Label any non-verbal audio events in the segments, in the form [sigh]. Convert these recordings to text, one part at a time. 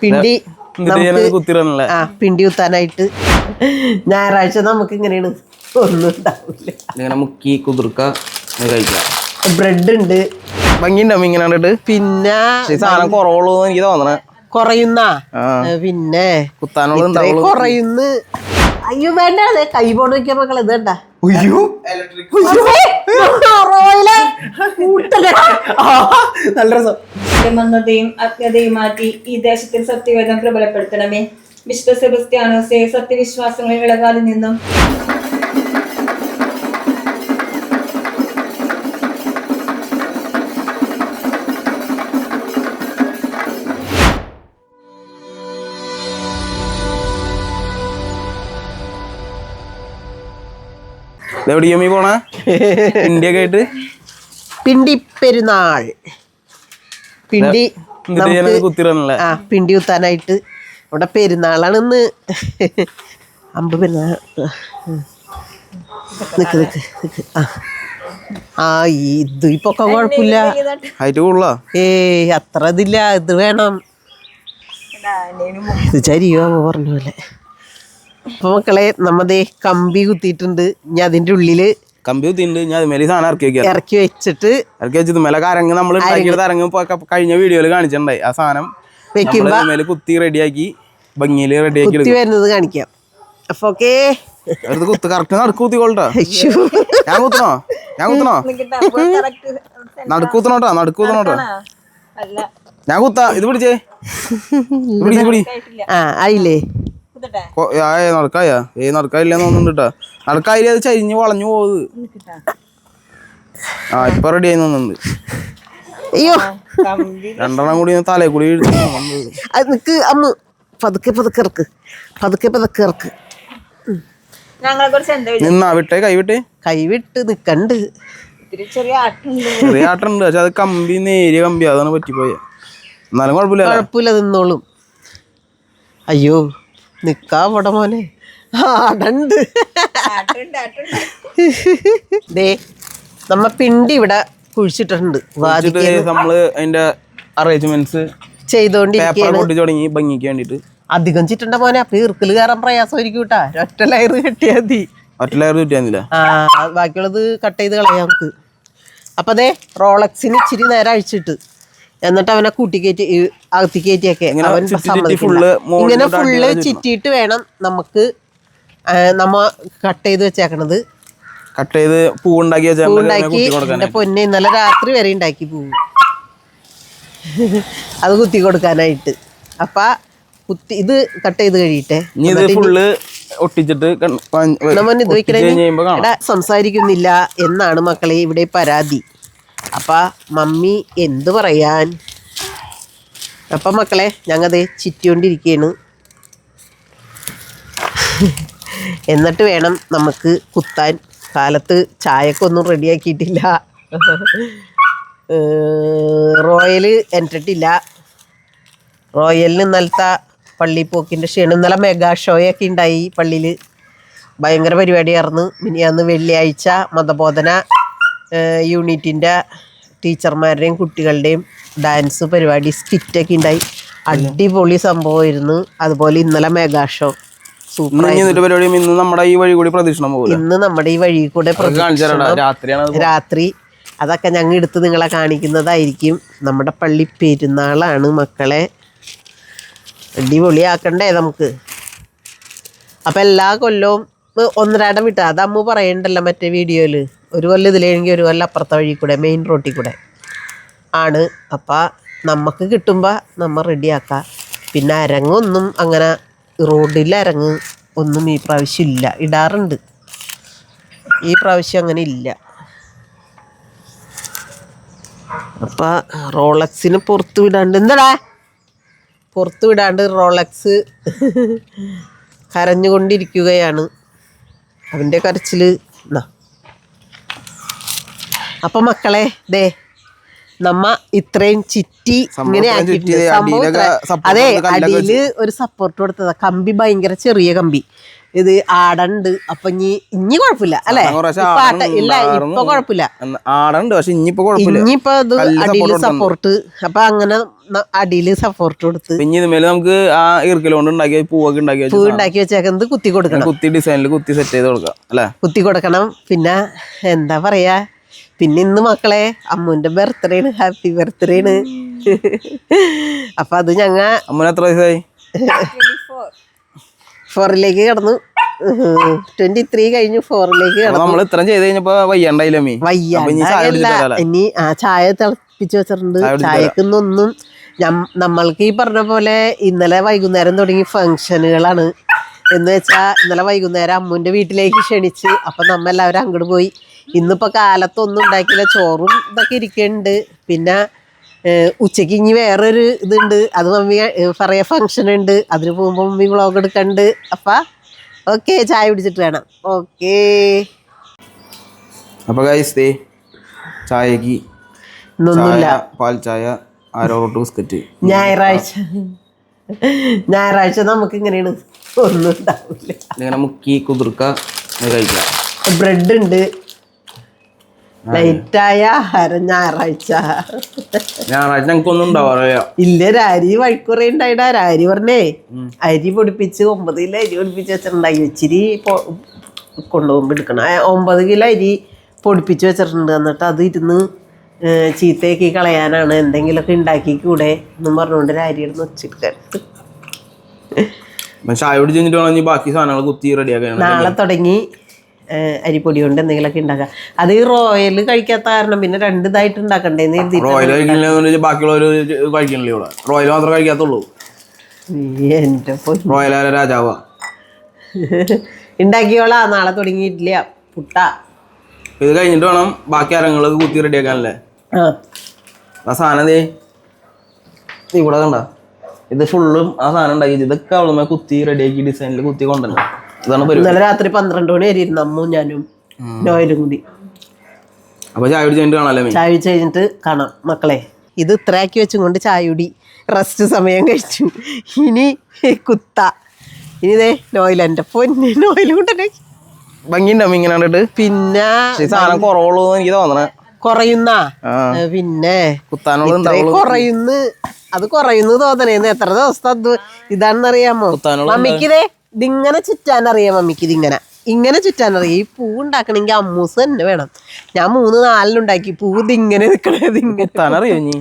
പിണ്ടി കുത്തിടണല്ലേ ആ പിണ്ടി കുത്താനായിട്ട് ഞായറാഴ്ച നമുക്ക് ഇങ്ങനെയാണ് ഒന്നും ഉണ്ടാവില്ല ഇങ്ങനെ മുക്കി കുതിർക്ക കഴിക്കാം ബ്രെഡ് ഉണ്ട്. ഭംഗിണ്ടാവും ഇങ്ങനെ കണ്ടിട്ട്? പിന്നെ സാധനം കുറവുള്ളൂ എനിക്ക് തോന്നണേ. കുറയുന്ന? പിന്നെ കുത്താനുള്ള കുറയുന്നു അയ്യോ വേണ്ട കൈ പോണ്ട് വെക്കാൻ മക്കളെ ഇത് കണ്ട അയ്യോ. നല്ല രസം. മന്ദതയും അജ്ഞതയും മാറ്റി ഈ ദേശത്തിൽ സത്യവേദം പ്രബലപ്പെടുത്തണമേ. വിശുദ്ധ സെബസ്ത്യാനോസെ സത്യവിശ്വാസങ്ങളിൽ ഇളകാതെ നിന്നും എവിടെയാ പോണാ? ഇന്ത്യ ആയിട്ട്? പിണ്ടി പെരുന്നാൾ. പിണ്ടി കുത്തിടണല്ലേ ആ പിണ്ടി കുത്താനായിട്ട് ഇവിടെ പെരുന്നാളാണ് ഇന്ന്. അമ്പ് പെരുന്നാൾ. നിക്ക് നിക്ക് നിക്ക്. ആ. ആ ഇത് ഇപ്പൊക്കെ കുഴപ്പമില്ല. ഏയ് അത്ര ഇതില്ല. ഇത് വേണം. ഇത് ചരിയോ പറഞ്ഞ പോലെ. അപ്പൊ മക്കളെ നമ്മതേ കമ്പി കുത്തിയിട്ടുണ്ട്. ഞാൻ അതിന്റെ ഉള്ളിൽ കമ്പി കുത്തിയിട്ടുണ്ട്. ഞാൻ ഈ സാധനം ഇറക്കി വെക്കാം ഇറക്കി വെച്ചിട്ട് ഇറക്കി വെച്ചത് മേലെ കരങ്ങ് നമ്മൾ ഉണ്ടാക്കിയത് അരങ്ങ് ഇപ്പൊ കഴിഞ്ഞ വീഡിയോയിൽ കാണിച്ചിട്ടുണ്ടായി ആ സാധനം. വെക്കുമ്പോ മേലെ കുത്തി റെഡിയാക്കി ഭംഗിയിൽ റെഡിയാക്കി കുത്തി വരുന്നത് കാണിക്കാം. അപ്പൊ ഓക്കേ. എടുത്ത് കുത്ത് കറക്റ്റ് നടക്കു കുത്തിക്കോളട്ടോ. ഞാൻ കുത്തണോ? ഞാൻ കുത്തണോ? നടക്കൂത്തണോട്ടോ നടക്കൂത്തണോട്ടോ ഞാൻ കുത്താ. ഇത് പിടിച്ചേ. പിടി പിടി. ആ ആയില്ലേ? നടക്കായ? ഏ നടക്കായില്ലെന്ന് തോന്നുന്നുണ്ട് നടക്കായി അത് ചരിഞ്ഞ് വളഞ്ഞു പോയത് ആ ഇപ്പൊ റെഡി ആയി തോന്നുന്നുണ്ട്. അയ്യോ. രണ്ടെണ്ണം കൂടി തലേ കൂടി നിക്ക് അമ്മ പതുക്കെ പതുക്കെ ഇറക്ക്. പതുക്കെ പതുക്കെ ഇറക്ക്. ഞങ്ങളെ കുറച്ച് എന്താ നിന്നാ വിട്ടേ കൈ വിട്ടേ കൈവിട്ട് നിക്കണ്ട്. ഇത്തിരി ചെറിയ ആട്ടുണ്ട്. ചെറിയ ആട്ടുണ്ട് പക്ഷെ അത് കമ്പി നേരിയ കമ്പി അതാണ് പറ്റിപ്പോയ. എന്നാലും കുഴപ്പമില്ല കുഴപ്പമില്ല നിന്നോളും. അയ്യോ. നിക്കാ മോനെ. ആടണ്ട് ആട്ടുണ്ട് ദേ നമ്മ പിണ്ടി ഇവിടെ കുഴിച്ചിട്ടുണ്ട് നമ്മൾ അതിന്റെ അറേഞ്ച്മെന്റ്സ് ചെയ്തോണ്ടിരിക്കുകയാണ് പൊട്ടിച്ചു തുടങ്ങി ഭംഗിക്ക് വേണ്ടിട്ട് അധികം ചിട്ടണ്ട മോനെ അപ്പൊ ഇറുക്കൽ കയറാൻ പ്രയാസമായിരിക്കും കേട്ടാ ഒറ്റ ലയർ കെട്ടിയാ മതി. ഒറ്റ ലയർ കിട്ടിയാന്നില്ല? ആ ബാക്കിയുള്ളത് കട്ട് ചെയ്ത് കളയാം നമുക്ക്. അപ്പൊ അതെ റോളക്സിന് ഇച്ചിരി നേരം അഴിച്ചിട്ട്. എന്നിട്ട് അവനെ കൂട്ടിക്കേറ്റി അകത്തിക്കേറ്റിയൊക്കെ അകത്തി കയറ്റിയൊക്കെ. അവൻ സമ്മതിക്കില്ല. ഇങ്ങനെ ഫുള്ള് ചിറ്റിയിട്ട് വേണം നമുക്ക് നമ്മ കട്ട് ചെയ്ത് വെച്ചേക്കണത്. കട്ട് ചെയ്ത് പൂ ഉണ്ടാക്കി വെച്ചാൽ ഉണ്ടാക്കി എന്റെ പൊന്നെ ഇന്നലെ രാത്രി വരെ ഉണ്ടാക്കി പൂവ് അത് കുത്തി കൊടുക്കാനായിട്ട്. അപ്പൊ കുത്തി ഇത് കട്ട് ചെയ്ത് കഴിയട്ടെ. ഒട്ടിച്ചിട്ട് നമ്മൻ ഇത് വെക്കണേ സംസാരിക്കുന്നില്ല എന്നാണ് മക്കളെ ഇവിടെ പരാതി. അപ്പ മമ്മി എന്ത് പറയാൻ? അപ്പം മക്കളെ ഞങ്ങത് ചിറ്റിക്കൊണ്ടിരിക്കുകയാണ് എന്നിട്ട് വേണം നമുക്ക് കുത്താൻ. കാലത്ത് ചായക്കൊന്നും റെഡിയാക്കിയിട്ടില്ല. റോയൽ എന്നിട്ടില്ല റോയലിന് ഇന്നലത്തെ പള്ളിപ്പോക്കിന്റെ ക്ഷീണം. ഇന്നലെ മെഗാ ഷോയൊക്കെ ഉണ്ടായി പള്ളിയിൽ ഭയങ്കര പരിപാടിയായിരുന്നു. മിനിയാന്ന് വെള്ളിയാഴ്ച മതബോധന യൂണിറ്റിന്റെ ടീച്ചർമാരുടെയും കുട്ടികളുടെയും ഡാൻസ് പരിപാടി സ്കിറ്റൊക്കെ ഉണ്ടായി. അടിപൊളി സംഭവമായിരുന്നു. അതുപോലെ ഇന്നലെ മെഗാ ഷോ സൂപ്പർ ഇന്ന് ഇനി എന്നിട്ട് ഇന്ന് നമ്മുടെ ഈ വഴി കൂടി പ്രദക്ഷിണം പോകില്ല ഇന്ന് നമ്മുടെ ഈ വഴി കൂടെ രാത്രി. അതൊക്കെ ഞങ്ങൾ എടുത്ത് നിങ്ങളെ കാണിക്കുന്നതായിരിക്കും. നമ്മുടെ പള്ളി പെരുന്നാളാണ് മക്കളെ. അടിപൊളിയാക്കണ്ടേ നമുക്ക്? അപ്പം എല്ലാ കൊല്ലവും ഒന്നരാട വിട്ട അത് അമ്മ പറയണ്ടല്ലോ മറ്റേ വീഡിയോയിൽ ഒരു കൊല്ലം ഇതിലെങ്കിൽ ഒരു കൊല്ലം അപ്പുറത്തെ വഴി കൂടെ മെയിൻ റോട്ടിൽ കൂടെ. ആണ്. അപ്പോൾ നമുക്ക് കിട്ടുമ്പോൾ നമ്മൾ റെഡിയാക്കാം പിന്നെ അരങ്ങൊന്നും അങ്ങനെ റോഡിൽ അരങ്ങ് ഒന്നും ഈ പ്രാവശ്യം ഇല്ല. ഇടാറുണ്ട്. ഈ പ്രാവശ്യം അങ്ങനെ ഇല്ല. അപ്പോൾ റോളക്സിന് പുറത്ത് വിടാണ്ട്. എന്താടാ? പുറത്ത് വിടാണ്ട് റോളക്സ് കരഞ്ഞുകൊണ്ടിരിക്കുകയാണ്. അവന്റെ കരച്ചിൽ എന്നാ അപ്പം മക്കളെ ദേ നമ്മ ഇത്രയും ചിറ്റി ഇങ്ങനെ സംഭവം അതെ അടിയിൽ അടിയിൽ ഒരു സപ്പോർട്ട് കൊടുത്തതാ. കമ്പി ഭയങ്കര ചെറിയ കമ്പി. ഇത് ആടണ്ട് അപ്പൊ ഇനി ഇനി കുഴപ്പമില്ല അല്ലെ? ആടണം ഇല്ല ഇപ്പൊ. കുഴപ്പമില്ല ആടണ്ട് പക്ഷെ ഇനിയിപ്പോ ഇനിയിപ്പോ ഇത് അടിയിൽ സപ്പോർട്ട് അപ്പൊ അങ്ങനെ അടിയിൽ സപ്പോർട്ട് കൊടുത്ത്. പിന്നെ ഇതുമേലെ നമുക്ക് ആ ഇറക്കലോണ്ട് കൊണ്ട് ഉണ്ടാക്കിയ പൂവൊക്കെ ഉണ്ടാക്കി പൂ ഉണ്ടാക്കി വെച്ചേക്കുന്നത് കുത്തി കൊടുക്കണം? കുത്തി ഡിസൈനിൽ കുത്തി സെറ്റ് ചെയ്ത് കൊടുക്കാം അല്ലെ? കുത്തി കൊടുക്കണം. പിന്നെ എന്താ പറയാ പിന്നെ ഇന്ന് മക്കളെ അമ്മുന്റെ ബർത്ത്ഡേ ആണ് ഹാപ്പി ബർത്ത്ഡേ ആണ്. അപ്പൊ അത് ഞങ്ങ അമ്മന് എത്ര വയസ്സായി? [laughs] ഫോറിലേക്ക് കടന്നു. ട്വന്റി ത്രീ കഴിഞ്ഞു ഫോറിലേക്ക് കടന്നു. നമ്മൾ ഇത്രയും ചെയ്ത് കഴിഞ്ഞപ്പോ വയ്യണ്ടായില്ല മീ വയ്യ ഇനി ആ ചായ തിളപ്പിച്ച് വെച്ചിട്ടുണ്ട്. ചായക്കൊന്നൊന്നും നമ്മൾക്ക് ഈ പറഞ്ഞ പോലെ ഇന്നലെ വൈകുന്നേരം തുടങ്ങി ഫങ്ഷനുകളാണ് എന്ന് വെച്ചാൽ ഇന്നലെ വൈകുന്നേരം അമ്മുന്റെ വീട്ടിലേക്ക് ക്ഷണിച്ച് അപ്പൊ നമ്മ എല്ലാവരും അങ്ങോട്ട് പോയി. ഇന്നിപ്പോ കാലത്തൊന്നും ഉണ്ടാക്കിയില്ല ചോറും ഇതൊക്കെ ഇരിക്കുന്നുണ്ട് പിന്നെ ഉച്ചയ്ക്ക് ഇനി വേറൊരു ഇതുണ്ട്. അത് മമ്മി പറയാ ഫങ്ഷൻ ഉണ്ട്. അതിന് പോകുമ്പോൾ മമ്മി വ്ളോഗ് എടുക്കണ്ട്. അപ്പ ഓക്കെ ചായ പിടിച്ചിട്ട് വേണം. ഓക്കെ അപ്പൊ ഗൈസ് ദേ ചായക്ക് ഇന്നൊന്നുമില്ല. പാൽ ചായ ആരോട്ട് ബിസ്ക്കറ്റ് ഞായറാഴ്ച. ഞായറാഴ്ച നമുക്ക് ഇങ്ങനെയാണ്. ഒന്നും ഉണ്ടാവില്ല. ഇങ്ങനെ മുക്കി കുതിർക്ക കഴിക്കാം. ബ്രെഡ് ഉണ്ട്. ലൈറ്റായ ആഹാരം ഞായറാഴ്ച. ഞായറാഴ്ച ഞങ്ങൾക്ക് ഒന്നും ഉണ്ടാവാറില്ല. ഇല്ല അരി വഴിക്കുറേ ഉണ്ടായിടാ. അരി പറഞ്ഞേ അരി പൊടിപ്പിച്ച് ഒമ്പത് കിലോ അരി പൊടിപ്പിച്ച് വെച്ചിട്ടുണ്ടായി ഇച്ചിരി കൊണ്ടുപോകുമ്പോൾ എടുക്കണം. ഒമ്പത് കിലോ അരി പൊടിപ്പിച്ച് വെച്ചിട്ടുണ്ട്. എന്നിട്ട് അത് ഇരുന്ന് ചീത്തയാക്കി കളയാനാണ്. എന്തെങ്കിലുമൊക്കെ ഉണ്ടാക്കി കൂടെ എന്നും പറഞ്ഞുകൊണ്ട് ഒരു അരി വെച്ചിട്ട് ചായ വേണം ഇനി ബാക്കി സാധനങ്ങൾ കുത്തി റെഡിയാക്കാൻ നാളെ തുടങ്ങി. അരിപ്പൊടി കൊണ്ട് എന്തെങ്കിലുമൊക്കെ ഉണ്ടാക്കാം അത് ഈ റോയൽ കഴിക്കാത്ത കാരണം പിന്നെ രണ്ട് ഇതായിട്ട് ഉണ്ടാക്കണ്ടേന്ന് റോയൽ കഴിക്കണില്ല ബാക്കിയുള്ളവർ കഴിക്കണില്ല ഇവിടെ? റോയൽ മാത്രമേ കഴിക്കാത്തുള്ളൂ. എന്റെ പൊന്നു. റോയൽ രാജാവാ? ഉണ്ടാക്കിയോളാ നാളെ തുടങ്ങിയിട്ടില്ല. പുട്ട. ഇത് കഴിഞ്ഞിട്ട് വേണം ബാക്കി അരങ്ങളൊക്കെ കുത്തി റെഡിയാക്കാനല്ലേ? ആ. സാധനം ദേ ഇവിടെ കണ്ട? ഇത് ഫുള്ളും ആ സാധനം ഉണ്ടാക്കി. ഇതൊക്കെ അവളുമായി കുത്തി റെഡിയാക്കി ഡിസൈനിൽ കുത്തി കൊണ്ടുവരണം. പരിപാടി ഇന്നലെ രാത്രി പന്ത്രണ്ട് മണി വരെ ഇരുന്നു അമ്മും ഞാനും നോയലും കൂടി. അപ്പൊ ചായ കുടിച്ച് കഴിഞ്ഞിട്ട് കാണാല്ലേ ചായ കുടിച്ച് കഴിഞ്ഞിട്ട് കാണാം. മക്കളെ ഇത് ഇത്രയാക്കി വെച്ചും കൊണ്ട് ചായ കുടി റെസ്റ്റ് സമയം കഴിച്ചു. ഇനി കുത്ത. ഇനി ദേ നോയിൽ എന്റെ പൊന്ന് നോയിൽ കൊണ്ടല്ലേ ഭംഗിയുണ്ടാവും ഇങ്ങനെ കണ്ടിട്ട്? പിന്നെ സാധനം കുറവുള്ളൂ എനിക്ക് തോന്നണേ. കുറയുന്ന? പിന്നെ കുറയുന്നു അത് കുറയുന്നു തോന്നണേന്ന് എത്ര ദിവസത്തെ അത് ഇതാണെന്നറിയാമോ? കുത്താനുള്ള മമ്മിക്ക് ഇതേ ഇതിങ്ങനെ ചുറ്റാൻ അറിയാം മമ്മിക്ക് ഇതിങ്ങനെ. ഇങ്ങനെ ചുറ്റാൻ അറിയാം ഈ പൂ ഉണ്ടാക്കണമെങ്കിൽ അമ്മൂസ് തന്നെ വേണം. ഞാൻ മൂന്ന് നാലിലുണ്ടാക്കി പൂ ഇതിങ്ങനെ നിൽക്കണത് കുത്താനറിയോ നീ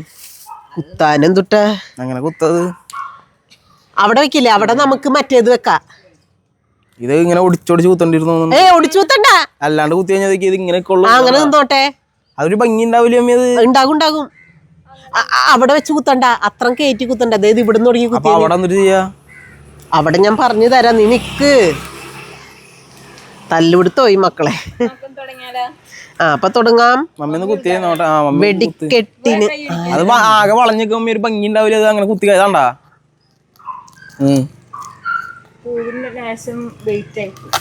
കുത്താനും തൊട്ട. അങ്ങനെ കുത്തത്. അവിടെ വെക്കില്ലേ? അവിടെ നമുക്ക് മറ്റേത് വെക്കാം. ഇത് ഇങ്ങനെ ഒടിച്ചൊടിച്ച് കുത്തണ്ടിരുന്നു തോന്നുന്നു. ഏ ഒടിച്ചു കുത്തണ്ട. അല്ലാണ്ട് കുത്തി കഴിഞ്ഞാൽ ഇത് ഇങ്ങനെ അങ്ങനെ നിന്നോട്ടെ. അതൊരു ഭംഗി ഉണ്ടാവില്ല അത് ഉണ്ടാകും അവിടെ വെച്ച് കുത്തണ്ട. അത്രയും കയറ്റി കുത്തണ്ട. അതായത് ഇവിടുന്ന് തുടങ്ങി കുത്തി അവിടെ ചെയ്യാ? അവിടെ ഞാൻ പറഞ്ഞു തരാം നീ നിക്ക് തല്ലുപിടുത്തോ ഈ മക്കളെ നമുക്കും തുടങ്ങിയാലോ ആ അപ്പൊ തുടങ്ങാം വെടിക്കെട്ടിന് അത് ആകെ വളഞ്ഞു ഒരു ഭംഗി ഉണ്ടാവില്ല അത് അങ്ങനെ കുത്തി ആയിരിക്കും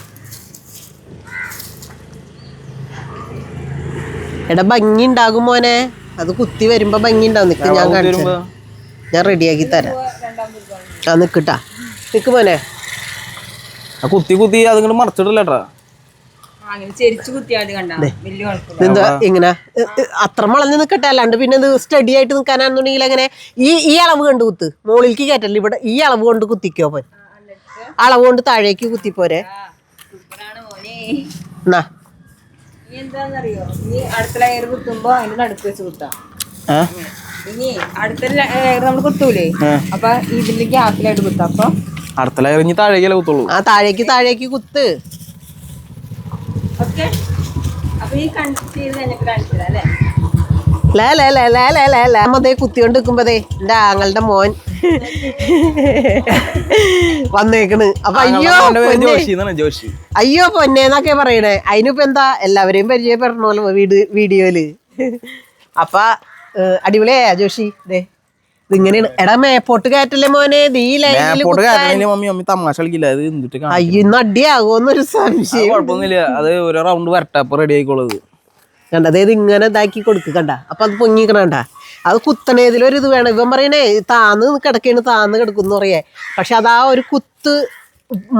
എടാ ഭംഗി ഉണ്ടാകും മോനെ. അത് കുത്തി വരുമ്പോ ഭംഗി ഉണ്ടാവും. നിക്ക് ഞാൻ കാണിച്ചു തരാം. ഞാൻ റെഡിയാക്കി തരാം. ആ നിക്കട്ടാ നിക്ക് മോനെ. ആ കുത്തി കുത്തി അത് ഇങ്ങനെ മറച്ചിട്ടില്ലട്ടാ അങ്ങനെ ചെരിച്ചു കുത്തിയാൽ മതി കണ്ട. വലിയ കുഴപ്പമില്ല. എന്താ ഇങ്ങനെ അത്ര വളഞ്ഞ് നിക്കട്ടെ അല്ലാണ്ട് പിന്നെ ഇത് സ്റ്റഡി ആയിട്ട് നിൽക്കാനാണെന്നുണ്ടെങ്കിൽ അങ്ങനെ ഈ ഈ അളവ് കണ്ട് കുത്ത്. മുകളിലേക്ക് കയറ്റല്ലേ ഇവിടെ ഈ അളവ് കൊണ്ട് കുത്തിക്കോ പോൻ അളവ് കൊണ്ട് താഴേക്ക് കുത്തിപ്പോരെ സൂപ്പറാണ് മോനെ. എന്നാ. ഇനി എന്താന്നറിയോ ഇനി അടുത്ത ലെയർ കുത്തുമ്പോ അതിന്റെ നടുക്ക് വെച്ച് കുത്താം. അടുത്ത ലെയർ നമ്മൾ കുത്തൂലേ? അപ്പൊ ഇതിന്റെ അടുത്ത ആ താഴേക്ക് താഴേക്ക് കുത്ത്. ഓക്കെ? കുത്തിക്കൊണ്ട് നിൽക്കുമ്പോതേ എന്റെ ആങ്ങളുടെ മോൻ വന്നേക്കണ്. അപ്പൊ അയ്യോ അയ്യോ പൊന്നേന്നൊക്കെ പറയണേ. അതിനിപ്പോ എന്താ എല്ലാവരെയും പരിചയപ്പെടണല്ലോ വീട് വീഡിയോയിൽ. അപ്പൊ ഏഹ്, അടിപൊളിയാ ജോഷി. ദേ ഇതിങ്ങനെയാണ് എടാ മേപ്പോട്ട് കയറ്റല്ലേ മോനെ? ദീ ലൈനിൽ മേപ്പോട്ട് കയറ്റണില്ല മമ്മി മമ്മി തമാശ കളിക്കില്ല. അത് എന്തിട്ട് കാണാം അയ്യോ ഇന്ന് അടിയാകുമെന്നൊരു സംശയം. കുഴപ്പമൊന്നുമില്ല. അത് ഒരു റൗണ്ട് വരട്ടെ അപ്പൊ റെഡി ആയിക്കോളത് കണ്ട അതായത് ഇങ്ങനെ ഇതാക്കി കൊടുക്ക് കണ്ട. അപ്പൊ അത് പൊങ്ങിക്കണണ്ട അത് കുത്തണേതിലൊരു ഇത് വേണം. ഇവൻ പറയണേ താന്ന് കിടക്കാണ് താന്ന് കിടക്കുന്നു പറയേ. പക്ഷെ ആ ഒരു കുത്ത്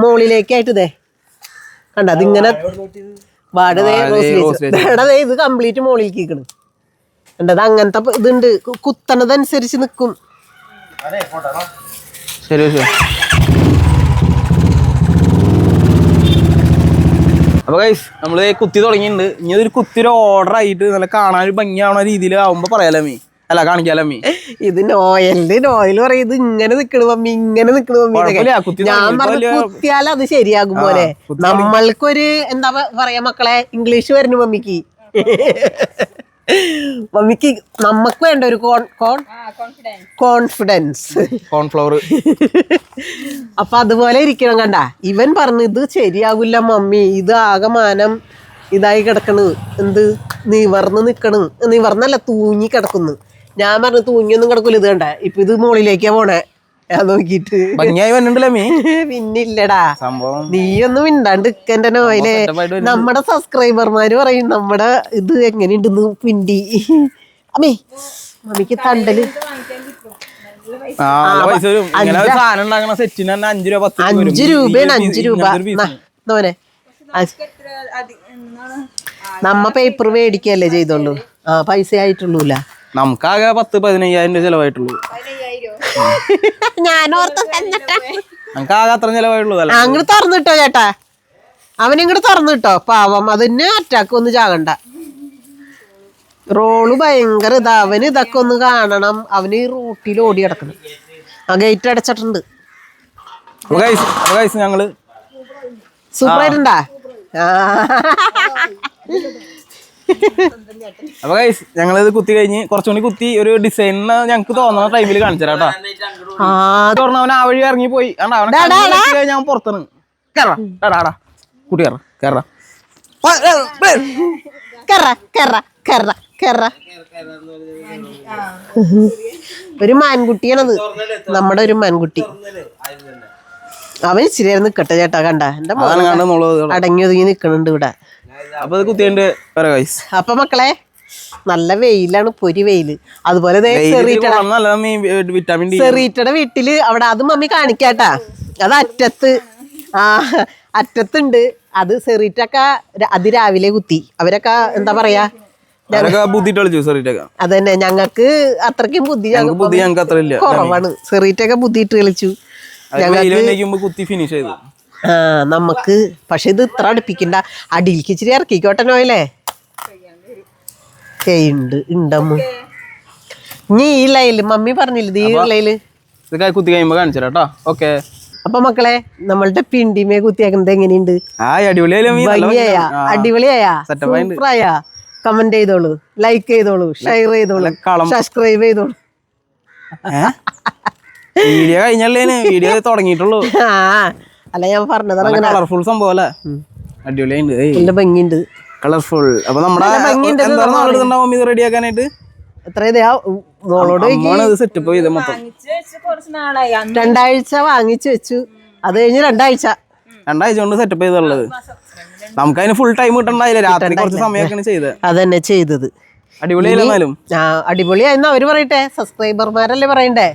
മുകളിലേക്കായിട്ട് ഇതേ കണ്ട അതിങ്ങനെ വാടതേ റോസ് ഇത് കംപ്ലീറ്റ് മുകളിലേക്ക് കേക്കണ് കണ്ടത്? അങ്ങനത്തെ ഇതുണ്ട്. കുത്തണതനുസരിച്ച് നിക്കും. ശരി ശരി. അപ്പൊ ഗൈസ് നമ്മൾ കുത്തി തുടങ്ങിയിട്ടുണ്ട്. ഇനി അതൊരു കുത്തി ഒരു ഓർഡർ ആയിട്ട് നല്ല കാണാൻ ഒരു ഭംഗിയാവണ രീതിയിൽ ആവുമ്പോ പറയാലോ മീ അല്ല കാണിക്കാലോ മീ ഇത് നോയലിന്റെ നോയൽ പറയും ഇത് ഇങ്ങനെ നിക്കണ മമ്മി ഇങ്ങനെ നിക്കണ മമ്മി ഞാൻ. പറഞ്ഞു ഇപ്പൊ കുത്തിയാൽ അത് ശരിയാകും പോലെ. നമ്മൾക്കൊരു എന്താ പറയാ മക്കളെ ഇംഗ്ലീഷ് വരുന്നു മമ്മിക്ക്. മമ്മിക്ക് നമുക്ക് വേണ്ട ഒരു corn corn confidence confidence cornflour അപ്പൊ അതുപോലെ ഇരിക്കണം കണ്ട. ഇവൻ പറഞ്ഞു ഇത് ശരിയാകില്ല മമ്മി. ഇത് ആകമാനം ഇതായി കിടക്കണ്. എന്ത്? നിവർന്ന് നിക്കണ്. നിവർന്നല്ല തൂങ്ങി കിടക്കുന്നു. ഞാൻ പറഞ്ഞു തൂങ്ങിയൊന്നും കിടക്കൂല. ഇത് കണ്ട. ഇപ്പൊ ഇത് മുകളിലേക്കാ പോണേ. ഞാൻ നോക്കിട്ട് ഭംഗിയായി വന്നിട്ടുണ്ടല്ലേ മീ പിന്നില്ലടാ. സംഭവം. നീയൊന്നും മിണ്ടാണ്ട് ഇക്കന്റെ നോയിലെ. നമ്മുടെ സബ്സ്ക്രൈബർമാര് പറയും നമ്മുടെ ഇത് എങ്ങനെയുണ്ടെന്ന് പിണ്ടി അമ്മേ മമ്മിക്ക് തണ്ടൽ. അഞ്ചു രൂപയാണ് അഞ്ചു രൂപ. നോനെ നമ്മ പേപ്പർ മേടിക്കല്ലേ ചെയ്തോളൂ ആ പൈസ ആയിട്ടുള്ളൂല. നമുക്കാകെ പത്ത് പതിനയ്യായിരം രൂപ ചെലവായിട്ടുള്ളൂ. [laughs] നമുക്കാകെ അത്ര ചെലവായിട്ടുള്ളൂ അങ്ങോട്ട് തുറന്നിട്ടോ ചേട്ടാ. അവനിങ്ങോട്ട് തുറന്നിട്ടോ പാവം അതിന് അറ്റാക്ക് ഒന്ന് ചാകണ്ട. റോൾ ഭയങ്കര ഇതാ. അവന് ഇതൊക്കെ ഒന്ന് കാണണം. അവന് ഈ റൂട്ടിൽ ഓടി കിടക്കണം ആ ഗേറ്റ് അടച്ചിട്ടുണ്ട്. ഞങ്ങൾ സൂപ്പറായിട്ടുണ്ടാ ആ. [laughs] [laughs] അപ്പൊ ഗൈസ് ഞങ്ങളിത് കുത്തി കഴിഞ്ഞ് കുറച്ചുകൂടി കുത്തി ഒരു ഡിസൈൻ ഞങ്ങൾക്ക് തോന്നുന്ന ടൈമിൽ കാണിച്ചു കേട്ടോ. ആ. പറഞ്ഞ അവൻ ആ വഴി ഇറങ്ങി പോയി. ഞാൻ പുറത്താണ് കേറാ കുട്ടി കയറ ഒരു മാൻകുട്ടിയാണത്. നമ്മുടെ ഒരു മാൻകുട്ടി. അവൻ ഇച്ചിരി നിക്കട്ടെ ചേട്ടാ കണ്ട. എന്റെ അടങ്ങി ഒതുങ്ങി നിക്കണുണ്ട് ഇവിടെ. അപ്പൊ മക്കളെ നല്ല വെയിലാണ് പൊരി വെയിൽ. അതുപോലെ സെറീറ്റയുടെ വീട്ടിൽ അവിടെ അത് മമ്മി കാണിക്കാട്ടാ. അത് അറ്റത്ത് ആ അറ്റത്തുണ്ട്. അത് സെറീറ്റൊക്കെ അതിരാവിലെ കുത്തി. അവരൊക്കെ എന്താ പറയാ? അതന്നെ ഞങ്ങക്ക് അത്രക്കും ബുദ്ധി ഞങ്ങൾക്ക് ഞങ്ങൾക്ക് കുറവാണ് സെറീറ്റൊക്കെ ബുദ്ധിയിട്ട് കളിച്ചു ഞങ്ങൾ കുത്തി ഫിനിഷ് ചെയ്തു. നമുക്ക് പക്ഷെ ഇത് ഇത്ര അടുപ്പിക്കണ്ട. അടിയിലേക്ക് ഇച്ചിരി ഇറക്കിക്കോട്ടെ നോയല്ലേ ചെയ്യുണ്ട് ഉണ്ടമ്മു നീ ഈ ലൈൽ മമ്മി പറഞ്ഞില്ല ഈ ലൈൽ? ഇത് കുത്തി കഴിയുമ്പോ കാണിച്ചു കേട്ടോ ഓക്കെ. അപ്പൊ മക്കളെ നമ്മളുടെ പിണ്ടിമേ കുത്തിയാക്കുന്നത് എങ്ങനെയുണ്ട്? ഭംഗിയായ. അടിപൊളിയായ. സൂപ്പറായ? കമന്റ് ചെയ്തോളൂ ലൈക്ക് ചെയ്തോളൂ ഷെയർ ചെയ്തോളൂ സബ്സ്ക്രൈബ് ചെയ്തോളൂ. വീഡിയോ കഴിഞ്ഞല്ലേ വീഡിയോ [laughs] തുടങ്ങിയിട്ടുള്ളൂ. ആ അല്ല ഞാൻ പറഞ്ഞത് കളർഫുൾ സംഭവം അല്ലേ? അടിപൊളിയായിണ്ട്. നല്ല ഭംഗിയുണ്ട്. കളർഫുൾ അപ്പൊ നമ്മുടെ ഇത് റെഡിയാക്കാനായിട്ട് രണ്ടാഴ്ച വാങ്ങിച്ചു വെച്ചു. അത് കഴിഞ്ഞ് രണ്ടാഴ്ച. രണ്ടാഴ്ച കൊണ്ട് സെറ്റപ്പ് ചെയ്തുള്ളത്. നമുക്ക് അതിന് ഫുൾ ടൈം കിട്ടണ്ടായില്ല. രാത്രി കുറച്ച് സമയമൊക്കെയാണ് ചെയ്തത്. അതന്നെ ചെയ്തത്. ആ അടിപൊളിയായെന്ന് അവർ പറയട്ടെ? സബ്സ്ക്രൈബർമാരല്ലേ പറയണ്ടേ?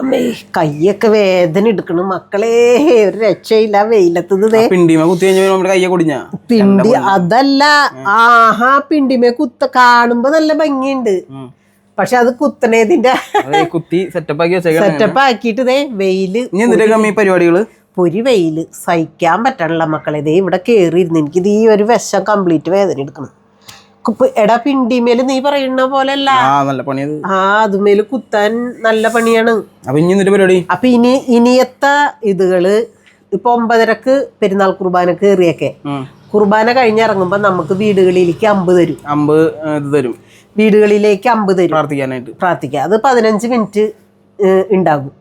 അമ്മേ കയ്യൊക്കെ വേദന എടുക്കണം. മക്കളെ ഒരു രക്ഷയില്ല വെയിലത്തത് പിണ്ടിമ കുത്തി കഴിഞ്ഞാൽ കയ്യെ കുടിഞ്ഞ? പിണ്ടി അതല്ല ആഹാ പിണ്ടിമേ കുത്ത കാണുമ്പോ നല്ല ഭംഗിയുണ്ട്. പക്ഷെ അത് കുത്തണേതിന്റെ കുത്തി സെറ്റപ്പ് ആക്കി സെറ്റപ്പ് ആക്കിയിട്ട് ദേ വെയിൽ പരിപാടികൾ? പൊരി വെയിൽ. സഹിക്കാൻ പറ്റാനുള്ള മക്കളെ ദേ ഇവിടെ കേറിയിരുന്നു. എനിക്ക് ഈ ഒരു വശം കംപ്ലീറ്റ് വേദന എടുക്കണം. എടാ പിണ്ടിമേൽ നീ പറയുന്ന പോലെയല്ല. ആ നല്ല പണിയത് ആ അതുമേൽ കുത്താൻ നല്ല പണിയാണ്. അപ്പൊ ഇനി എന്നിട്ട് പരിപാടി? അപ്പൊ ഇനി ഇനിയത്തെ ഇതുകൾ ഇപ്പൊ ഒമ്പതരക്ക് പെരുന്നാൾ കുർബാന കയറിയൊക്കെ. കുർബാന കഴിഞ്ഞിറങ്ങുമ്പോ നമുക്ക് വീടുകളിലേക്ക് അമ്പ് തരും. അമ്പ് ഇത് തരും. വീടുകളിലേക്ക് അമ്പ് തരും. പ്രാർത്ഥിക്കാനായിട്ട്. പ്രാർത്ഥിക്കുക അത് പതിനഞ്ച് മിനിറ്റ് ഉണ്ടാകും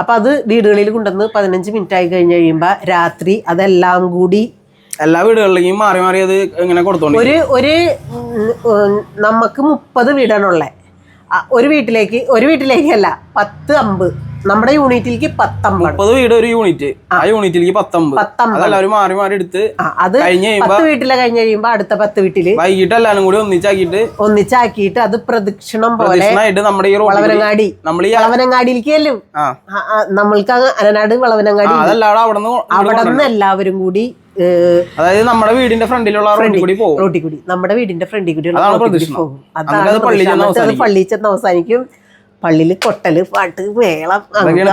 അപ്പൊ അത് വീടുകളിൽ കൊണ്ടുവന്ന് പതിനഞ്ച് മിനിറ്റ് ആയി കഴിഞ്ഞ് കഴിയുമ്പോൾ രാത്രി അതെല്ലാം കൂടി എല്ലാ വീടുകളിലേക്കും മാറി മാറി അത് ഇങ്ങനെ കൊടുത്തോണ്ട് ഒരു ഒരു നമുക്ക് മുപ്പത് വീടാണുള്ളത് ഒരു വീട്ടിലേക്ക് ഒരു വീട്ടിലേക്കല്ല പത്ത് അമ്പ്. നമ്മുടെ യൂണിറ്റിലേക്ക് പത്തമ്പ്. മുപ്പത് വീട് ഒരു യൂണിറ്റ്. ആ. യൂണിറ്റിലേക്ക് പത്തമ്പ്. പത്തമ്പ്. എല്ലാവരും മാറി മാറി എടുത്ത് അത് കഴിഞ്ഞ് പത്ത് വീട്ടിലെ കഴിഞ്ഞ് കഴിയുമ്പോ അടുത്ത പത്ത് വീട്ടിൽ വൈകിട്ട് എല്ലാരും കൂടി ഒന്നിച്ചാക്കിയിട്ട് ഒന്നിച്ചാക്കിയിട്ട് അത് പ്രദക്ഷിണം പോലെ നമ്മുടെ ഈ വളവനങ്ങാടി. നമ്മൾ ഈ വളവനങ്ങാടിയിലേക്ക് അല്ലേ നമ്മൾക്ക് അനനാട് വളവനങ്ങാടി അതല്ലാതെ അവിടെ നിന്ന് അവിടെ നിന്ന് എല്ലാവരും കൂടി അതായത് നമ്മുടെ വീടിന്റെ ഫ്രണ്ടിലുള്ള റോഡിൽ കൂടി പോകും. റോട്ടിൽ കൂടി. നമ്മുടെ വീടിന്റെ ഫ്രണ്ടിൽ കൂടി പോകും. അതാണ് പള്ളിയിൽ ചെന്ന് അവസാനിക്കും. പള്ളിയിൽ കൊട്ടൽ പാട്ട് വേളം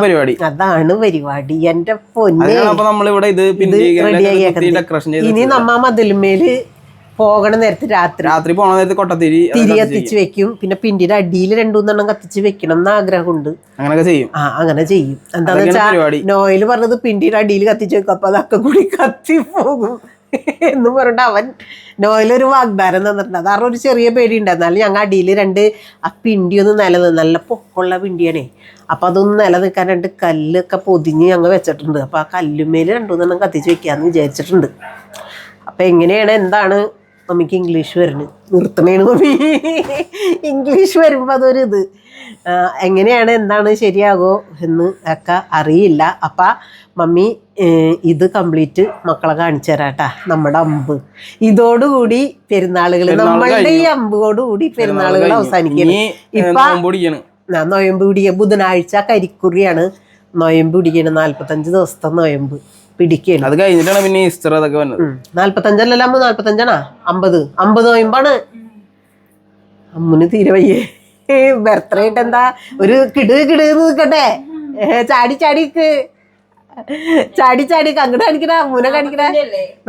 പരിപാടി. അതാണ് പരിപാടി. എന്റെ പൊന്നെ. ഇനി നമ്മ മതിലുമേൽ പോകണ നേരത്ത് രാത്രി. രാത്രി പോണ നേരത്ത് കൊട്ടത്തിരി തിരി കത്തിച്ച് വെക്കും. പിന്നെ പിണ്ടിയുടെ അടിയിൽ രണ്ടുമൂന്നെണ്ണം കത്തിച്ച് വെക്കണം എന്ന് ആഗ്രഹമുണ്ട്. അങ്ങനെയൊക്കെ ചെയ്യും. ആ അങ്ങനെ ചെയ്യും. എന്താന്ന് വെച്ചാൽ നോയൽ പറഞ്ഞത് പിണ്ടിയുടെ അടിയിൽ കത്തിച്ച് വെക്കും. അപ്പൊ അതൊക്കെ കൂടി കത്തി പോകും എന്ന് പറഞ്ഞിട്ട് അവൻ നോയലൊരു വാഗ്ദാനം തന്നിട്ടുണ്ട്. അതാണ് ഒരു ചെറിയ പേടി എന്നാലും ഞങ്ങൾ അടിയിൽ രണ്ട് ആ പിണ്ടി ഒന്ന് നിലനിന്ന് നല്ല പൊക്കമുള്ള പിണ്ടിയാണേ. അപ്പൊ അതൊന്ന് നിലനിൽക്കാൻ രണ്ട് കല്ലൊക്കെ പൊതിഞ്ഞ് ഞങ്ങൾ വെച്ചിട്ടുണ്ട്. അപ്പൊ ആ കല്ലുമേൽ രണ്ടു മൂന്നെണ്ണം കത്തിച്ച് വെക്കാന്ന് വിചാരിച്ചിട്ടുണ്ട്. അപ്പൊ എങ്ങനെയാണ്? എന്താണ്? മമ്മിക്ക് ഇംഗ്ലീഷ് വരണ് നിർത്തണേണ് മമ്മി. ഇംഗ്ലീഷ് വരുമ്പോൾ അതൊരു ഇത്. എങ്ങനെയാണ് എന്താണ് ശരിയാകോ എന്ന് ഒക്കെ അറിയില്ല. അപ്പം മമ്മി ഇത് കംപ്ലീറ്റ് മക്കളെ കാണിച്ചു തരാട്ടാ. നമ്മുടെ അമ്പ്. ഇതോടുകൂടി പെരുന്നാളുകൾ നമ്മളുടെ ഈ അമ്പോടുകൂടി പെരുന്നാളുകൾ അവസാനിക്കുന്നു. ഇപ്പൊ ഞാൻ നോയമ്പ് നൊയമ്പ് പിടിക്കുക. ബുധനാഴ്ച കരിക്കുറിയാണ്. നൊയമ്പ് പിടിക്കണം. നാൽപ്പത്തഞ്ച് ദിവസത്തെ നൊയമ്പ്. പിടിക്കണം അത് കഴിഞ്ഞിട്ടാണ് പിന്നെ ഈസ്റ്റർ അതൊക്കെ വന്നത്. നാല്പത്തഞ്ചല്ലല്ല അമ്മ നാല്പത്തഞ്ചാണാ? അമ്പത്. അമ്പത് നോയമ്പാണ് അമ്മുന് തീരെ വയ്യേ. ബർത്ത്ഡേ ആയിട്ട് എന്താ ഒരു കിട് കിട് നിൽക്കട്ടെ ചാടി ചാടിക്ക് ചാടി ചാടി അങ്ങോട്ട് കാണിക്കണ അമ്മുനെ കാണിക്കണ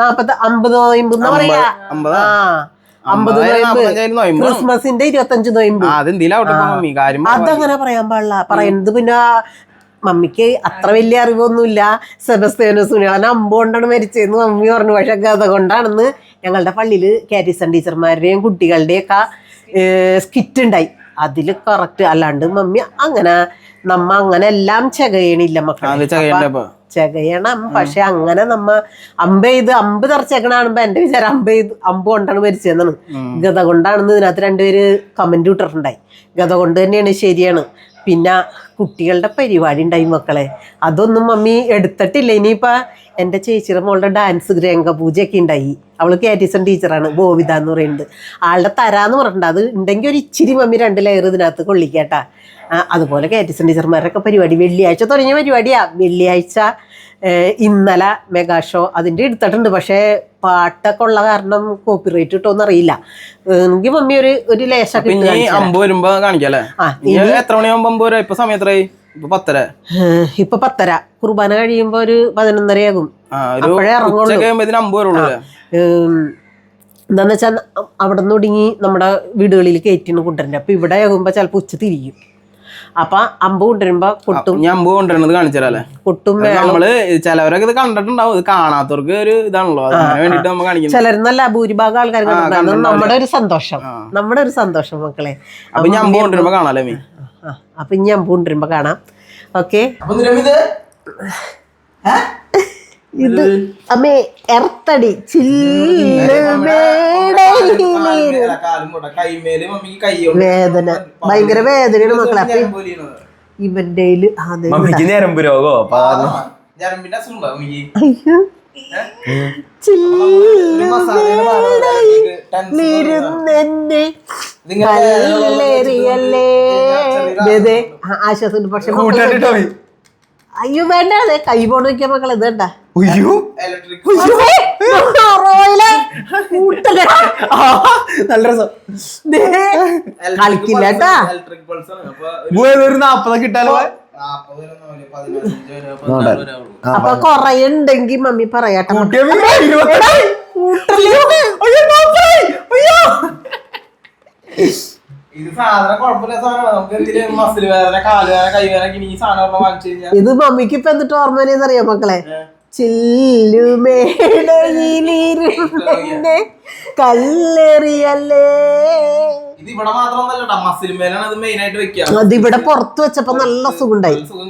നാപ്പത്തി അമ്പത് നോയമ്പ് എന്നാ പറയാ. അമ്പതാ? ആ അമ്പത് അമ്പതായാലും നോയമ്പ്. ക്രിസ്മസിന്റെ ഇരുപത്തഞ്ച് നോയമ്പ്. അതെന്തിനാ അതെന്തിലാവട്ടെ മമ്മി? കാര്യം അതങ്ങനെ പറയാൻ പാടില്ല. പറയുന്നത് പിന്നെ മമ്മിക്ക് അത്ര വലിയ അറിവൊന്നുമില്ല. സെബസ്തേനോ സുനിയാൻ അമ്പ് കൊണ്ടാണ് മരിച്ചതെന്ന് മമ്മി പറഞ്ഞു. പക്ഷെ ഗത കൊണ്ടാണെന്ന് ഞങ്ങളുടെ പള്ളിയിൽ കാരിസൺ ടീച്ചർമാരുടെയും കുട്ടികളുടെയൊക്കെ സ്കിറ്റ് ഉണ്ടായി അതിൽ കറക്റ്റ് അല്ലാണ്ട് മമ്മി അങ്ങനെ നമ്മ അങ്ങനെ എല്ലാം ചെകയണില്ല മക്കളെ ചെകയണം. പക്ഷെ അങ്ങനെ നമ്മ അമ്പ ചെയ്ത് അമ്പ് തെറച്ചേക്കണ കാണുമ്പോ എന്റെ വിചാരം അമ്പ ചെയ്ത് അമ്പ് കൊണ്ടാണ് മരിച്ചതെന്നാണ് ഗത കൊണ്ടാണെന്ന് ഇതിനകത്ത് രണ്ടുപേര് കമന്റ് ഇട്ടിട്ടുണ്ടായി. ഗത കൊണ്ട് തന്നെയാണ് ശരിയാണ്. പിന്നെ കുട്ടികളുടെ പരിപാടി ഉണ്ടായി മക്കളെ. അതൊന്നും മമ്മി എടുത്തിട്ടില്ല. ഇനിയിപ്പോൾ എന്റെ ചേച്ചിയുടെ മോളുടെ ഡാൻസ് രംഗപൂജയൊക്കെ ഉണ്ടായി. അവൾ കാറ്റീസൺ ടീച്ചറാണ് ഗോവിത എന്ന് പറയുന്നത്. ആളുടെ തരാന്ന് പറഞ്ഞിട്ടുണ്ട്. അത് ഉണ്ടെങ്കിൽ ഒരു ഇച്ചിരി മമ്മി രണ്ട് ലെയർ ഇതിനകത്ത് കൊള്ളിക്കേട്ടാ. അതുപോലെ കാറ്റീസൺ ടീച്ചർമാരൊക്കെ പരിപാടി വെള്ളിയാഴ്ച തുടങ്ങിയ പരിപാടിയാണ് വെള്ളിയാഴ്ച ഇന്നലെ മെഗാ ഷോ അതിന്റെ എടുത്തിട്ടുണ്ട്. പക്ഷേ പാട്ടൊക്കെ ഉള്ള കാരണം കോപ്പിറൈറ്റ് കിട്ടുമെന്ന് അറിയില്ല. എങ്കിൽ മമ്മി ഒരു ഒരു ലേശൊക്കെ അമ്പ് വരുമ്പോ കാണിക്കല്ലേ ആ ഇനി എത്ര മണിയാകുമ്പോ അമ്പ് വരാം? ഇപ്പൊ പത്തര. ഏഹ്, ഇപ്പൊ പത്തര. കുർബാന കഴിയുമ്പോ ഒരു പതിനൊന്നരയാകും. അപ്പോഴേ ഇറങ്ങുള്ളൂ. എന്താന്ന് വെച്ചാൽ അവിടെ നിന്ന് ഒടുങ്ങി നമ്മുടെ വീടുകളിൽ കയറ്റിന് കൊണ്ടുവരണ്ടേ അപ്പൊ ഇവിടെ ആകുമ്പോ ചിലപ്പോ ഉച്ച തിരിക്കും അപ്പൊ അമ്പ് കൊണ്ടുവരുമ്പോ കൊട്ടും ഞാൻ അമ്പ് കൊണ്ടുവരുന്നത് കാണിച്ചാലേ കൊട്ടും നമ്മൾ ചിലവരൊക്കെ ഇത് കണ്ടിട്ടുണ്ടാവും. ഇത് കാണാത്തവർക്ക് ഒരു ഇതാണല്ലോ. അതിന് വേണ്ടിട്ട് നമ്മൾ കാണിക്കുന്നത് ഭൂരിഭാഗം ആൾക്കാർ നമ്മുടെ ഒരു സന്തോഷം. നമ്മുടെ ഒരു സന്തോഷം മക്കളെ. അപ്പൊ ഞാൻ അമ്പ് കൊണ്ടുവരുമ്പോ കാണാല്ലേ മീ? അപ്പൊ ഇനി അമ്പ് കൊണ്ടുവരുമ്പോ കാണാം. ഓക്കെ? [laughs] ഇത് അമ്മേ എർത്തടി വേദന. ഭയങ്കര വേദനയാണ് മക്കളെ. അപ്പൊ ഇവന്റെ ഞരമ്പ് രോഗോ? അപ്പൊ അതാണ് അയ്യോ. ചില്ലുമേടയിലിരുന്നെന്നെ കല്ലെറിയല്ലേ ദേ, ദേ, ആ, ആശ്വാസമുണ്ട്. പക്ഷെ അയ്യോ വേണ്ട. അതെ കൈ പോണ വെക്കാൻ മക്കളെ ഇത് വേണ്ട അയ്യോ നല്ല രസം. കളിക്കില്ല കേട്ടാ. ഒരു നാപ്പതൊക്കെ ഇട്ടാലോ അപ്പൊ കൊറേ ഉണ്ടെങ്കി മമ്മി പറയാട്ടെ ഇത് സാധനം കുഴപ്പമില്ല സാധനമാണ് നമുക്ക് എന്തെങ്കിലും മസിൽ വേദന കാൽ വേദന കൈ വേദന ഇനി ഈ സാധനം വാങ്ങിച്ചു കഴിഞ്ഞാൽ ഇത് മമ്മിക്ക് ഇപ്പൊ എന്നിട്ട് ഓർമ്മ അറിയാം മക്കളെ? ചില്ലുമേടയിലിരുന്നെ. കല്ലെറിയല്ലേ? ഇത് ഇവിടെ മാത്രമൊന്നല്ല മസിൽ മേലാണ് അത് മെയിൻ ആയിട്ട് വെക്കുക അത് ഇവിടെ പുറത്ത് വെച്ചപ്പോ നല്ല സുഖമുണ്ടായി. സുഖം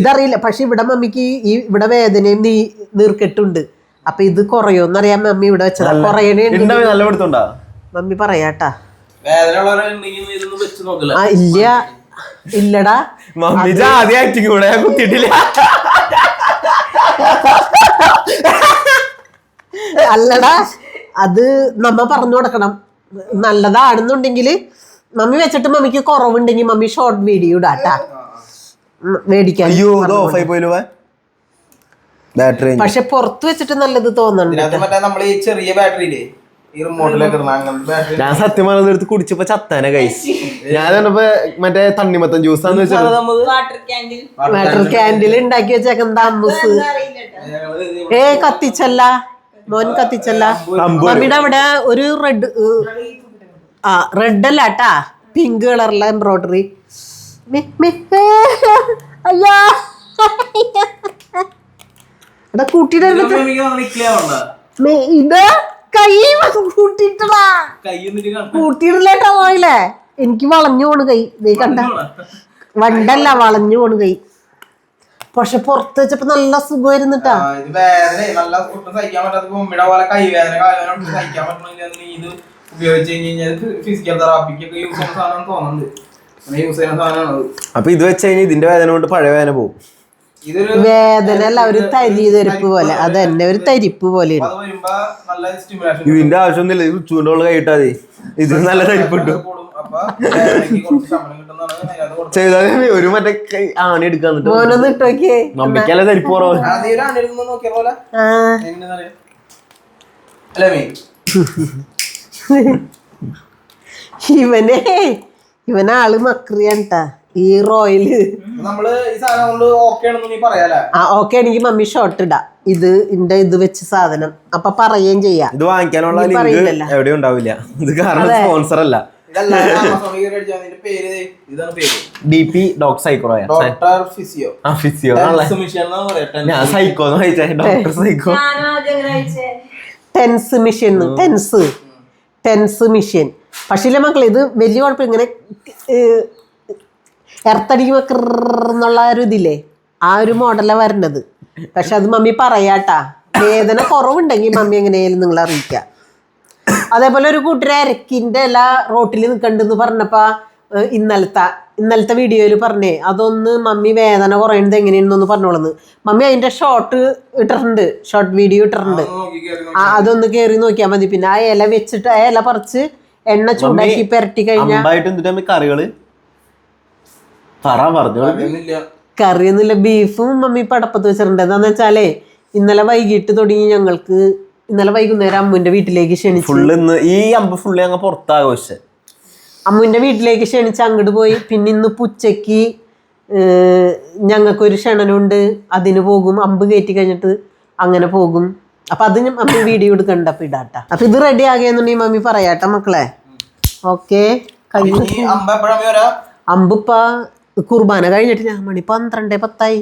ഇതറിയില്ല. പക്ഷെ ഇവിടെ മമ്മിക്ക് ഈ ഇവിടെ വേദനയും നീ നീർക്കെട്ടുണ്ട്. അപ്പൊ ഇത് കുറയോന്നറിയാൻ മമ്മി ഇവിടെ വെച്ചതാ. കുറയണേ മമ്മി പറയാട്ടാ. ആ ഇല്ല. ഇല്ലടാ. മമ്മി ജാതി ആക്ടിങ് കൂടെ ഞാൻ കുത്തിയിട്ടില്ല. അല്ലടാ അത് നമ്മ പറഞ്ഞു കൊടുക്കണം. നല്ലതാണെന്നുണ്ടെങ്കിൽ മമ്മി വെച്ചിട്ട് മമ്മിക്ക് കുറവുണ്ടെങ്കിൽ മമ്മി ഷോർട്ട് വീഡിയോ ഇടാട്ടാ. മേടിക്കാൻ പക്ഷെ പുറത്ത് വെച്ചിട്ട് നല്ലത് തോന്നുന്നുണ്ട് ചെറിയ ബാറ്ററിയില്ലേ ഞാൻ സത്യം പറഞ്ഞത് എടുത്ത് കുടിച്ചപ്പോ ചത്താനെ കൈസ് ഞാൻ പറഞ്ഞപ്പോ മറ്റേ തണ്ണിമത്തൻ ജ്യൂസ് വെച്ചാൽ വാട്ടർ ക്യാൻഡിൽ ഉണ്ടാക്കി വെച്ചേക്കുന്ന ഏ കത്തിച്ചല്ല. മോൻ കത്തിച്ചല്ല. മമ്മിയുടെ അവിടെ ഒരു റെഡ് ആ റെഡ് അല്ല കേട്ടാ പിങ്ക് കളറിലെ എംബ്രോയിഡറി അയ്യോ. എടാ കൂട്ടിയുടെ ഇത്? കൈ കൂട്ടിട്ടടാ കൂട്ടിയിട്ടില്ലേട്ടാ പോയില്ലേ എനിക്ക് വളഞ്ഞു പോണ് കൈ. ദേ കണ്ട. വണ്ടല്ല വളഞ്ഞു പോണ് കൈ. പക്ഷെ പുറത്ത് വെച്ചപ്പോ നല്ല സുഖമായിരുന്നിട്ടാ. ഇത് വേദന നല്ല ഒട്ടും സഹിക്കാൻ പറ്റാത്ത ബൊമ്മിടെ പോലെ കൈവേദന കാലുവേദന ഒട്ടും സഹിക്കാൻ പറ്റണില്ല. നീ ഇത് ഉപയോഗിച്ച് കഴിഞ്ഞ് കഴിഞ്ഞാൽ ഫിസിക്കൽ തെറാപ്പിക്കൊക്കെ യൂസ് ചെയ്യുന്ന സാധനം തോന്നുന്നുണ്ട്. അങ്ങനെ യൂസ് ചെയ്യുന്ന സാധനമാണ് അപ്പൊ ഇത് വെച്ച് കഴിഞ്ഞാൽ ഇതിന്റെ വേദന കൊണ്ട് പഴയ വേദന പോകും. വേദന അല്ല ഒരു തരി തരിപ്പ് പോലെ. അത് തന്നെ ഒരു തരിപ്പ് പോലെ ഇതിന്റെ ആവശ്യമൊന്നുമില്ല ഇത് ചൂണ്ടുള്ള കൈട്ടാ മതി. ഇത് നല്ല തരിപ്പിട്ടു കിട്ടും. ചെയ്താൽ ഒരു മറ്റേ ആണി എടുക്കാൻ നമ്പിക്കല്ല തരിപ്പ് കുറവ്? ഇവനെ ഇവനാൾ മക്രിയാണ്ട്ടാ റോയിൽ നമ്മൾ ഈ സാധനം ആ ഓക്കെ എനിക്ക് മമ്മി ഷോർട്ട് ഇടാ. ഇത് ഇന്റെ ഇത് വെച്ച് സാധനം. അപ്പൊ പറയുകയും ചെയ്യാം. ഇത് വാങ്ങിക്കാനുള്ള ലിങ്ക് ഉണ്ടാവില്ല. ഇത് കാരണം സ്പോൺസർ അല്ല. ഇതല്ല ആമസോണിൽ കയറി അടിച്ചാൽ നിന്റെ പേര് ദേ, ഇതാണ് പേര്. ഡി പി ഡോക് സൈക്കോയ ഡോക്ടർ ഫിസിയോ ആ ഫിസിയോ ഞാൻ psycho doctor psycho. TENS machine TENS TENS machine പക്ഷേ മക്കളെ ഇത് വലിയ കുഴപ്പം ഇങ്ങനെ എർത്തടിക്കുമ്പോ എന്നുള്ള ഒരു ഇതില്ലേ? ആ ഒരു മോഡലാണ് വരണത് പക്ഷെ അത് മമ്മി പറയാട്ടാ. വേദന കുറവുണ്ടെങ്കിൽ മമ്മി എങ്ങനെയായാലും നിങ്ങൾ അറിയിക്കാം. അതേപോലെ ഒരു കൂട്ടര് അരക്കിന്റെ എല്ലാ റോട്ടിൽ നിൽക്കണ്ടെന്ന് പറഞ്ഞപ്പോ ഏഹ്, ഇന്നലത്തെ ഇന്നലത്തെ വീഡിയോയിൽ പറഞ്ഞേ അതൊന്ന് മമ്മി വേദന കുറയണത് എങ്ങനെയാണെന്നൊന്ന് പറഞ്ഞോളന്ന്. മമ്മി അതിന്റെ ഷോർട്ട് ഇട്ടിട്ടുണ്ട് ഷോർട്ട് വീഡിയോ ഇട്ടിട്ടുണ്ട്. ആ അതൊന്ന് കയറി നോക്കിയാൽ മതി. പിന്നെ ആ ഇല വെച്ചിട്ട് ആ ഇല പറിച്ച് എണ്ണ ചൂടാക്കി പെരട്ടി കഴിഞ്ഞാൽ കറികൾ? പറ പറഞ്ഞു കറിയൊന്നുമില്ല. ബീഫും മമ്മി പടപ്പത്ത് വെച്ചിട്ടുണ്ട്. എന്താന്ന് വെച്ചാലേ ഇന്നലെ വൈകിട്ട് തുടങ്ങി ഞങ്ങൾക്ക് ഇന്നലെ വൈകുന്നേരം അമ്മുവിന്റെ വീട്ടിലേക്ക് ക്ഷണിച്ചു. ഫുള്ള് ഈ അമ്പ് ഫുള്ള് ഞങ്ങൾ പുറത്താഘോഷിച്ചെ അമ്മുവിന്റെ വീട്ടിലേക്ക് ക്ഷണിച്ച് അങ്ങോട്ട് പോയി. പിന്നെ ഇന്ന് പുച്ചയ്ക്ക് ഞങ്ങൾക്കൊരു ക്ഷണനുണ്ട്. അതിന് പോകും. അമ്പ് കയറ്റി കഴിഞ്ഞിട്ട് അങ്ങനെ പോകും. അപ്പൊ അത് ഞാൻ മമ്മി വീഡിയോ എടുക്കണ്ട അപ്പൊ ഇടാട്ട. അപ്പൊ ഇത് റെഡി ആകുന്നുണ്ടെങ്കിൽ മമ്മി പറയാട്ട മക്കളെ. ഓക്കെ അമ്പിപ്പ കുർബാന കഴിഞ്ഞിട്ട് ഞാൻ മണി പന്ത്രണ്ട് പത്തായി.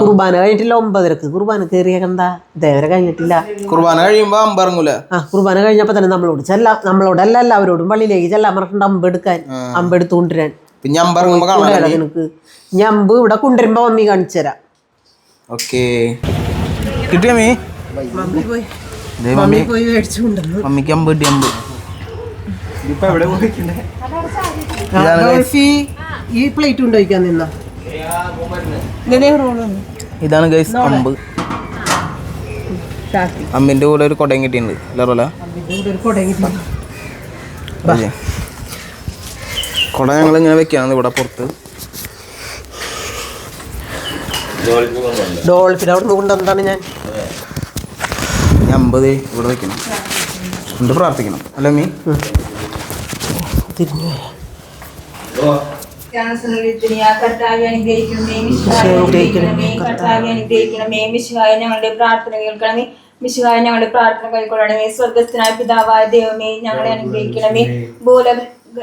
കുർബാന കഴിഞ്ഞിട്ടില്ല ഒമ്പതരക്ക് കുർബാന കയറിയ കണ്ടാ. ദേവരെ കഴിഞ്ഞിട്ടില്ല. കുർബാന കഴിയുമ്പോ അമ്പറങ്ങൂല. ആ കുർബാന കഴിഞ്ഞപ്പോ തന്നെ നമ്മളോട് ചെല്ല നമ്മളോട് അല്ല എല്ലാവരോടും പള്ളിയിലേക്ക് ചെല്ലാൻ പറഞ്ഞിട്ടുണ്ട് അമ്പ് എടുക്കാൻ അമ്പ് അമ്പ ഇവിടെ കാണാൻ നിനക്ക്. ഞമ്പ് ഇവിടെ കൊണ്ടുവരുമ്പോ മമ്മി കാണിച്ചു തരാം. ഓക്കെ. കിട്ടിയ മീ? മമ്മി പോയി. മമ്മി പോയി മേടിച്ചു കൊണ്ടുവന്നു. മമ്മിക്ക് അമ്പ് കിട്ടി അമ്പ്. ഇപ്പൊ എവിടെ ഈ പ്ലേറ്റ് കൊണ്ടുപോയിക്കാൻ നിന്ന? ഇതിന്റെ റോൾ വന്നു ഇതാണ് ഗൈസ് അമ്പ്. അമ്മിന്റെ കൂടെ ഒരു കൊടയും കിട്ടിയിട്ടുണ്ട്. കൊട ഞങ്ങൾ ഇങ്ങനെ വെക്കാണ് ഇവിടെ പുറത്ത്. ഡോൾഫിൻ അവിടെ നിന്ന് കൊണ്ടുവന്നതാണ് ഞാൻ. അമ്പത് അമ്പ് ഇവിടെ വെക്കണം. കൊണ്ട് പ്രാർത്ഥിക്കണം. അല്ലേ മീ തിരിഞ്ഞു കർത്താവെ ഞങ്ങളുടെ പ്രാർത്ഥന കേൾക്കണമേ മിശുഹായ ഞങ്ങളുടെ പ്രാർത്ഥന കൈക്കൊള്ളണമേ സ്വർഗസ്ഥനായ പിതാവായ ദൈവമേ ഞങ്ങളെ അനുഗ്രഹിക്കണമേ ഭൂല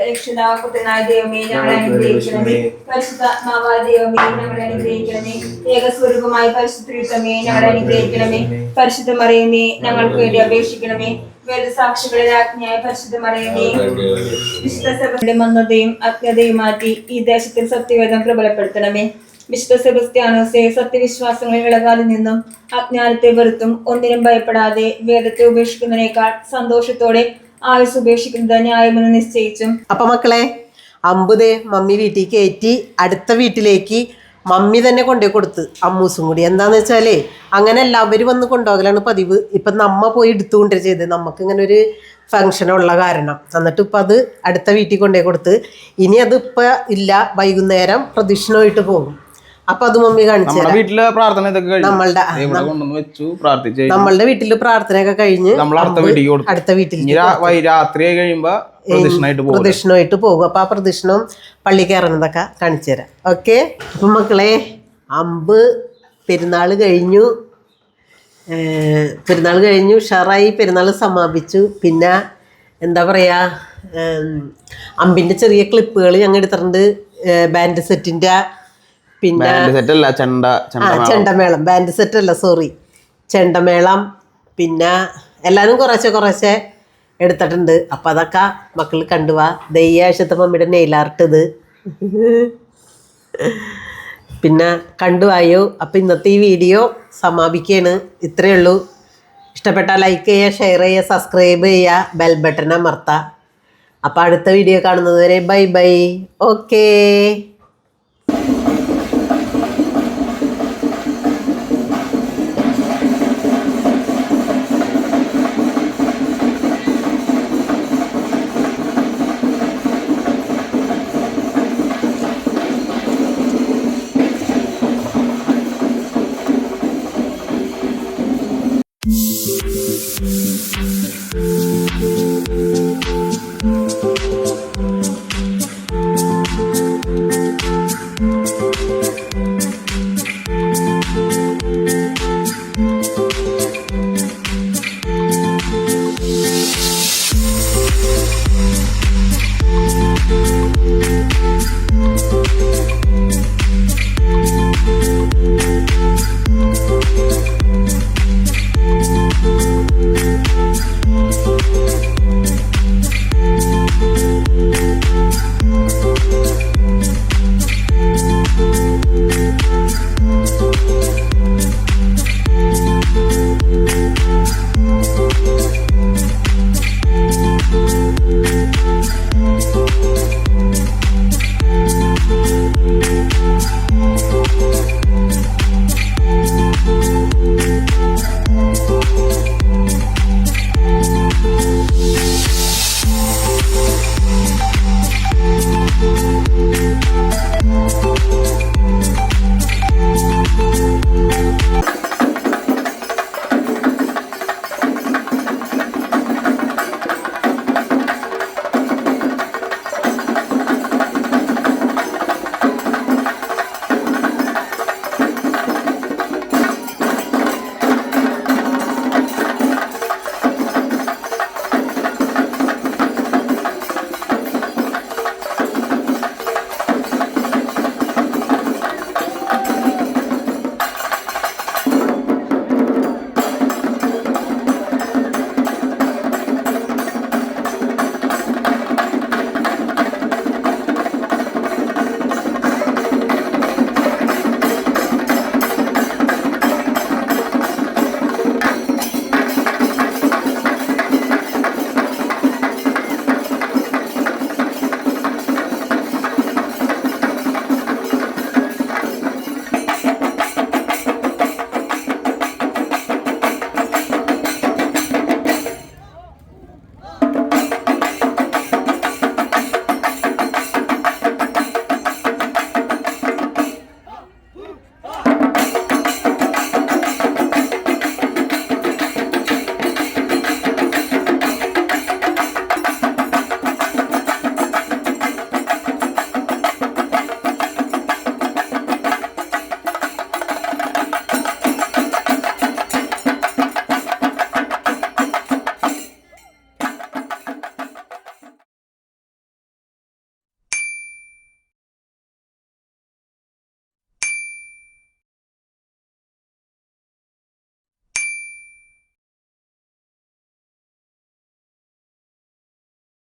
രക്ഷിതാവ് പുത്രനായ ദൈവമേ ഞങ്ങളെ അനുഗ്രഹിക്കണമേ പരിശുദ്ധാത്മാവായ ദൈവമേ ഞങ്ങളെ അനുഗ്രഹിക്കണമേ ഏകസ്വരൂപമായ പരിശുദ്ധമേ ഞങ്ങളെ അനുഗ്രഹിക്കണമേ പരിശുദ്ധമറിയമേ ഞങ്ങൾക്ക് വേണ്ടി അപേക്ഷിക്കണമേ മന്ദതയും അജ്ഞതയും മാറ്റി ഈ ദേശത്തിൽ സത്യവേദം പ്രബലപ്പെടുത്തണമേ. വിശുദ്ധ സെബസ്ത്യാനോസെ സത്യവിശ്വാസങ്ങളിൽ ഇളകാതെ നിന്നും അജ്ഞാനത്തെ വെറുത്തും ഒന്നിനും ഭയപ്പെടാതെ വേദത്തെ ഉപേക്ഷിക്കുന്നതിനേക്കാൾ സന്തോഷത്തോടെ ആയുസ് ഉപേക്ഷിക്കുന്നത് ന്യായമെന്ന് നിശ്ചയിച്ചും. അപ്പൊ മക്കളെ അമ്പുദേ മമ്മി വീട്ടിൽ കയറ്റി അടുത്ത വീട്ടിലേക്ക് മമ്മി തന്നെ കൊണ്ടുപോയി കൊടുത്ത് അമ്മൂസും കൂടി. എന്താന്ന് വെച്ചാലേ അങ്ങനെ എല്ലാവരും വന്ന് കൊണ്ടുപോകലാണ് പതിവ്. ഇപ്പം നമ്മ പോയി എടുത്തുകൊണ്ടേ ചെയ്തത് നമുക്ക് ഇങ്ങനെ ഒരു ഫങ്ഷൻ ഉള്ള കാരണം. എന്നിട്ട് ഇപ്പം അത് അടുത്ത വീട്ടിൽ കൊണ്ടുപോയി കൊടുത്ത്. ഇനി അത് ഇപ്പൊ ഇല്ല. വൈകുന്നേരം പ്രദക്ഷിണമായിട്ട് പോകും. അപ്പൊ അത് മമ്മി കാണിച്ചു വീട്ടിലെ പ്രാർത്ഥന ഇതൊക്കെ നമ്മളുടെ കൊണ്ടുവന്ന് വെച്ചു പ്രാർത്ഥിച്ചു നമ്മളുടെ വീട്ടിൽ പ്രാർത്ഥനയൊക്കെ കഴിഞ്ഞ് നമ്മൾ അടുത്ത വീട്ടിലേക്ക് അടുത്ത വീട്ടിൽ രാത്രി കഴിയുമ്പോ പ്രദക്ഷിണമായിട്ട് പോകും. അപ്പൊ ആ പ്രദക്ഷിണം പള്ളി കയറുന്നതൊക്കെ കാണിച്ചു തരാം. ഓക്കെ? അപ്പൊ മക്കളെ അമ്പ് പെരുന്നാൾ കഴിഞ്ഞു. പെരുന്നാൾ കഴിഞ്ഞു. ഉഷാറായി പെരുന്നാൾ സമാപിച്ചു. പിന്നെ എന്താ പറയാ അമ്പിന്റെ ചെറിയ ക്ലിപ്പുകൾ ഞങ്ങൾ എടുത്തിട്ടുണ്ട്. ബാൻഡ് സെറ്റിന്റെ പിന്നെ ബാൻഡ് സെറ്റ് അല്ല ചെണ്ട ചെണ്ട ചെണ്ടമേളം. ബാൻഡ് സെറ്റ് അല്ല സോറി. ചെണ്ടമേളം പിന്നെ എല്ലാവരും കുറേശ്ശെ കുറേശ്ശെ എടുത്തിട്ടുണ്ട്. അപ്പം അതൊക്കെ മക്കൾ കണ്ടുവാ ദയ്യാഴ്ചത്തെ മമ്മിയുടെ നെയിലാർട്ട് ഇത്. പിന്നെ കണ്ടുവായോ അപ്പം ഇന്നത്തെ ഈ വീഡിയോ സമാപിക്കുകയാണ്. ഇത്രയേ ഉള്ളൂ. ഇഷ്ടപ്പെട്ട ലൈക്ക് ചെയ്യുക ഷെയർ ചെയ്യുക സബ്സ്ക്രൈബ് ചെയ്യുക ബെൽ ബട്ടൺ അമർത്താം. അപ്പോൾ അടുത്ത വീഡിയോ കാണുന്നത് വരെ ബൈ ബൈ ഓക്കേ